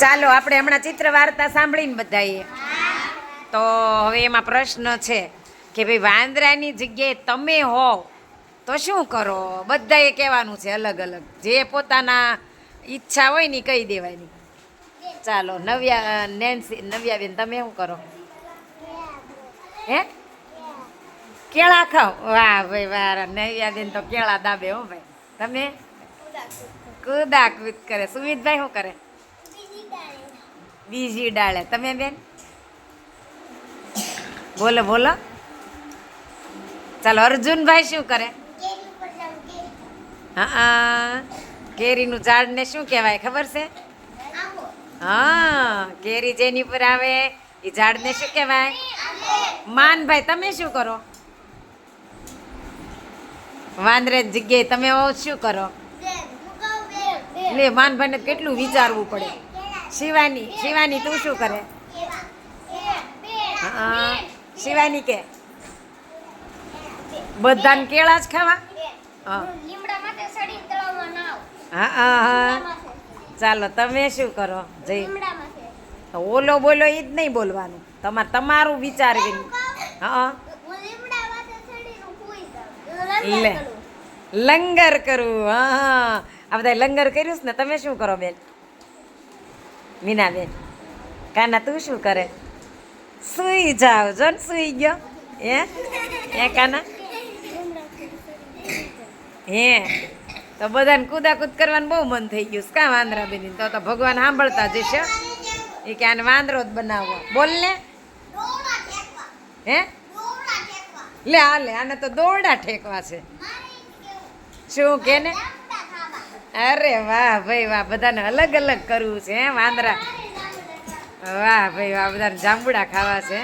ચાલો, આપણે હમણાં ચિત્ર વાર્તા સાંભળીને બધાએ તો હવે એમાં પ્રશ્ન છે કે ભાઈ, વાંદરાની જગ્યાએ તમે હોવ તો શું કરો? બધાએ કહેવાનું છે અલગ અલગ. જે પોતાના ઈચ્છા હોય ને કહી દેવાની. ચાલો, નવ્યા, નેન્સી નવ્યાબેન તમે શું કરો? હે? કેળા ખાઓ? વાહ ભાઈ, વાહ નવ્યાબેન તો કેળા દાબે હો ભાઈ. તમે? કુદા કૂદ કરે. સુમિતભાઈ શું કરે? બીજી ડાળે. તમે બેન? બોલો બોલો. ચાલો અર્જુનભાઈ શું કરે? હા કેરીનું ઝાડને શું કહેવાય ખબર છે? હા કેરી જેની પર આવે એ ઝાડને શું કહેવાય? માનભાઈ તમે શું કરો? વાંદરે જગ્યાએ તમે શું કરો? એટલે માનભાઈને કેટલું વિચારવું પડે. શિવાની શિવાની તું શું કરે? હા શિવાની કે? બધાને કેળા જ ખાવા? હા. હા હા હા. ચાલો તમે શું કરો? જઈ ઓલો બોલો એ જ નહીં બોલવાનું. તમારે તમારું વિચારવી હા લે. લંગર કરવું હા આ બધા લંગર કર્યું ને તમે શું કરો બેન? મીનાબેન કાના તું શું કરે? સુઈ જાવ જો ને સુઈ ગયો. હે? હે કાના? હે? તો બધાને કૂદાકૂદ કરવાનું બહુ મન થઈ ગયું કાં વાંદરા બેની? તો તો ભગવાન સાંભળતા જશે એ કે આને વાંદરો જ બનાવવો. બોલ ને. હે? લે આ લે આને તો દોરડા ઠેકવા છે. શું કે ને? અરે વાહ ભાઈ વાહ, બધાને અલગ અલગ કરવું છે, હે, વાંદરા. વાહ ભાઈ વાહ, બધાને જાંબુડા ખાવા છે.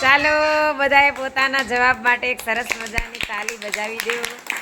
ચાલો, બધાએ પોતાના જવાબ માટે એક સરસ મજાની તાલી બજાવી દેવું